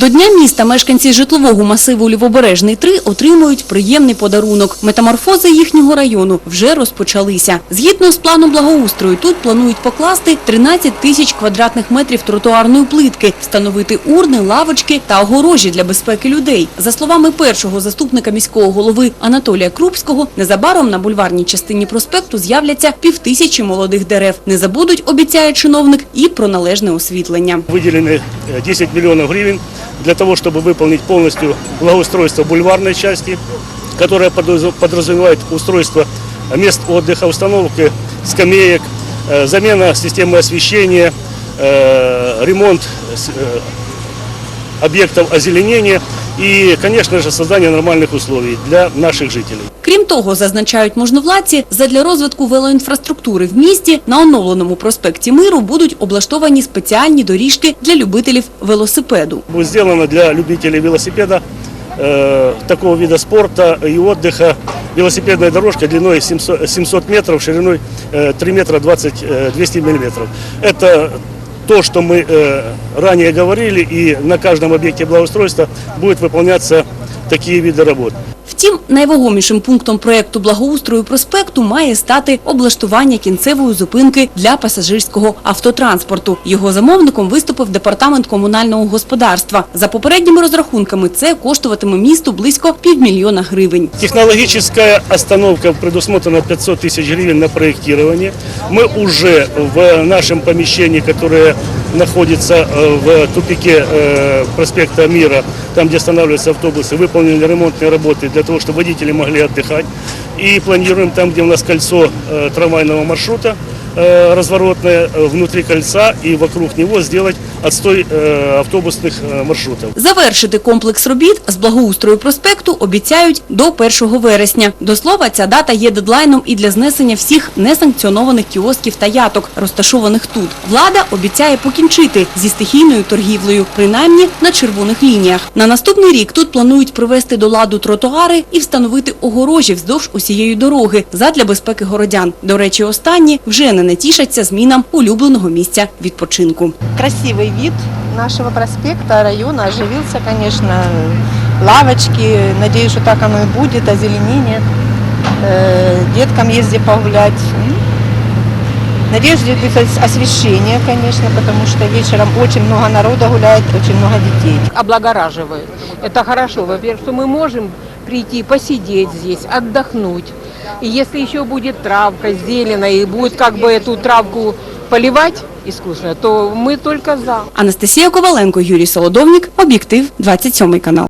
До Дня міста мешканці житлового масиву Лівобережний 3 отримують приємний подарунок. Метаморфози їхнього району вже розпочалися. Згідно з планом благоустрою, тут планують покласти 13 тисяч квадратних метрів тротуарної плитки, встановити урни, лавочки та огорожі для безпеки людей. За словами першого заступника міського голови Анатолія Крупського, незабаром на бульварній частині проспекту з'являться півтисячі молодих дерев. Не забудуть, обіцяє чиновник, і про належне освітлення. Выделены э, 10 миллионов гривен для того, чтобы выполнить полностью благоустройство бульварной части, которая подразу- подразумевает устройство мест отдыха, установки скамеек, э, замена системы освещения, э, ремонт с- э, объектов озеленения и, конечно же, создание нормальных условий для наших жителей. Крім того, зазначають можновладці, задля розвитку велоінфраструктури в місті на оновленому проспекті Миру будуть облаштовані спеціальні доріжки для любителів велосипеду. Будет сделано для любителей велосипеда э, такого вида спорта и отдыха велосипедная дорожка длиной 700, 700 метров, шириной э, 3 метра 20, э, 200 миллиметров. Это то, что мы э, ранее говорили, и на каждом объекте благоустройства будут выполняться такие виды работ. Втім, найвагомішим пунктом проєкту благоустрою проспекту має стати облаштування кінцевої зупинки для пасажирського автотранспорту. Його замовником виступив департамент комунального господарства. За попередніми розрахунками, це коштуватиме місту близько півмільйона гривень. Технологическая остановка предусмотрена 500 тысяч гривен на проектирование. Мы уже в нашем помещении, которое находится э, в тупике э, проспекта Мира, там, где останавливаются автобусы, выполнили ремонтные работы для того, чтобы водители могли отдыхать. И планируем там, где у нас кольцо э, трамвайного маршрута, э, разворотное, э, внутри кольца и вокруг него сделать отстой э, автобусных э, маршрутов. Завершити комплекс робіт з благоустрою проспекту обіцяють до 1 вересня. До слова, ця дата є дедлайном і для знесення всіх несанкціонованих кіосків та яток, розташованих тут. Влада обіцяє покінчити зі стихійною торгівлею, принаймні на червоних лініях. На наступний рік тут планують привести до ладу тротуари і встановити огорожі вздовж усієї дороги задля безпеки городян. До речі, останні вже не натішаться змінам улюбленого місця відпочинку. красивый вид нашего проспекта, района. Оживился, конечно, лавочки. Надеюсь, что так оно и будет, озеленение. Э, Деткам есть где погулять. М. Надеюсь, здесь будет ос- освещение, конечно, потому что вечером очень много народа гуляет, очень много детей. облагораживают. Это хорошо. Во-первых, что мы можем прийти, посидеть здесь, отдохнуть. И если еще будет травка зелена и будет как бы эту травку поливать искусственно, то мы только за. Анастасія Коваленко, Юрій Солодовник, Об'єктив, 27 канал.